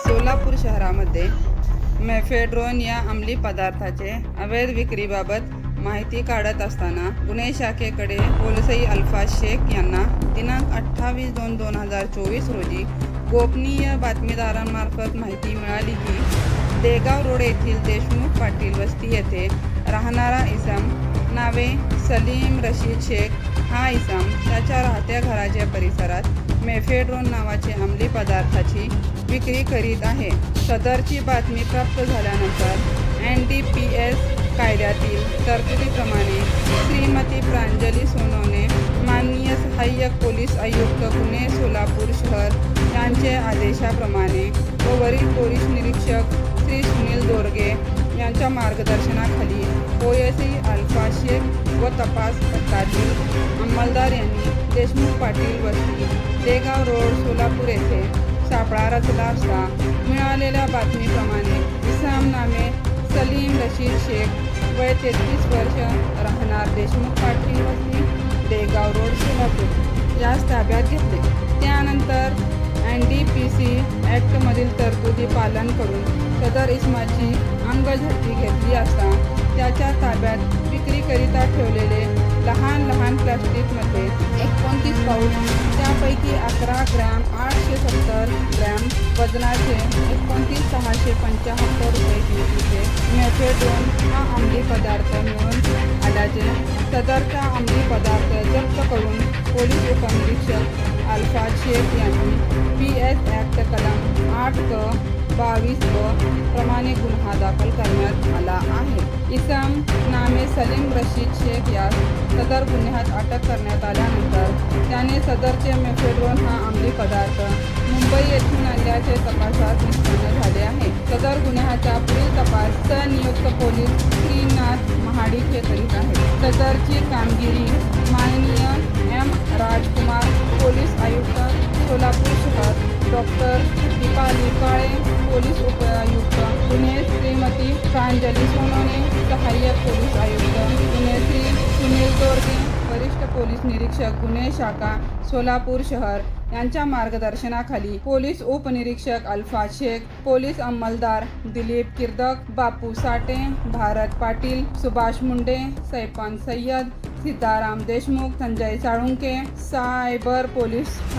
सोलापूर शहरामध्ये मेफेड्रोन या अंमली पदार्थाचे अवैध विक्रीबाबत माहिती काढत असताना गुन्हे शाखेकडे पोलसई अल्फा शेख यांना दिनांक अठ्ठावीस दोन दोन हजार चोवीस रोजी गोपनीय बातमीदारांमार्फत माहिती मिळाली की देगाव रोड येथील देशमुख पाटील वस्ती येथे राहणारा इसम नावे सलीम रशीद शेख हा इसम त्याच्या राहत्या घराच्या परिसरात मेफेड्रोन नावाचे अंमली पदार्थाची विक्री करीत आहे. सदरची बातमी प्राप्त झाल्यानंतर एन डी पी एस कायद्यातील तरतुदीप्रमाणे श्रीमती प्रांजली सोनवणे माननीय सहाय्यक पोलीस आयुक्त पुणे सोलापूर शहर यांचे आदेशाप्रमाणे व वरील पोलीस निरीक्षक श्री सुनील दोरगे यांच्या मार्गदर्शनाखाली ओएसी अल्फा शेख व तपास पथकातील अंमलदार यांनी देशमुख पाटील वस्ती देगाव रोड सोलापूर येथे सापळा रचला असता मिळालेल्या बातमीप्रमाणे इसाम नामे सलीम रशीद शेख वय तेहतीस वर्ष राहणार देशमुख पाटील वस्ती देगाव रोड सोलापूर. यास ताब्यात घेतले. सी ॲक्टमधील तरतुदी पालन करून सदर इस्माची अंगझडती घेतली असता त्याच्या ताब्यात विक्रीकरिता ठेवलेले लहान लहान प्लास्टिकमध्ये एकोणतीस पाऊच त्यापैकी अकरा ग्रॅम आठशे सत्तर ग्रॅम वजनाचे एकोणतीस सहाशे पंच्याहत्तर रुपये किमतीचे मेफेड्रोन हा अंमली पदार्थ मिळून आल्याचे सदरचा अंमली पदार्थ जप्त करून पोलीस उपनिरीक्षक अल्फा शेख यांनी पी एस ॲक्ट कलम आठ क बावीस व प्रमाणे गुन्हा दाखल करण्यात आला आहे. इसम नामे सलीम रशीद शेख यास सदर गुन्ह्यात अटक करण्यात आल्यानंतर त्याने सदरचे मेफेड्रोन हा अंमली पदार्थ मुंबई येथून आणल्याचे तपासात निष्पन्न झाले आहे. सदर गुन्ह्याचा पुढील तपास सनियुक्त पोलीस श्रीनाथ महाडिक हे करीत आहेत. सदरची कामगिरी काळे पोलीस उपआयुक्त पुणे श्रीमती प्रांजली सोनोने सहाय्यक पोलीस आयुक्त. पुणे श्री सुनील दोरगे वरिष्ठ पोलीस निरीक्षक गुन्हे शाखा सोलापूर शहर. यांच्या मार्गदर्शनाखाली पोलीस उपनिरीक्षक अल्फा शेख पोलीस अंमलदार दिलीप किर्दक बापू साटे भारत पाटील सुभाष मुंडे सैपान सय्यद सीताराम देशमुख संजय साळुंके सायबर पोलीस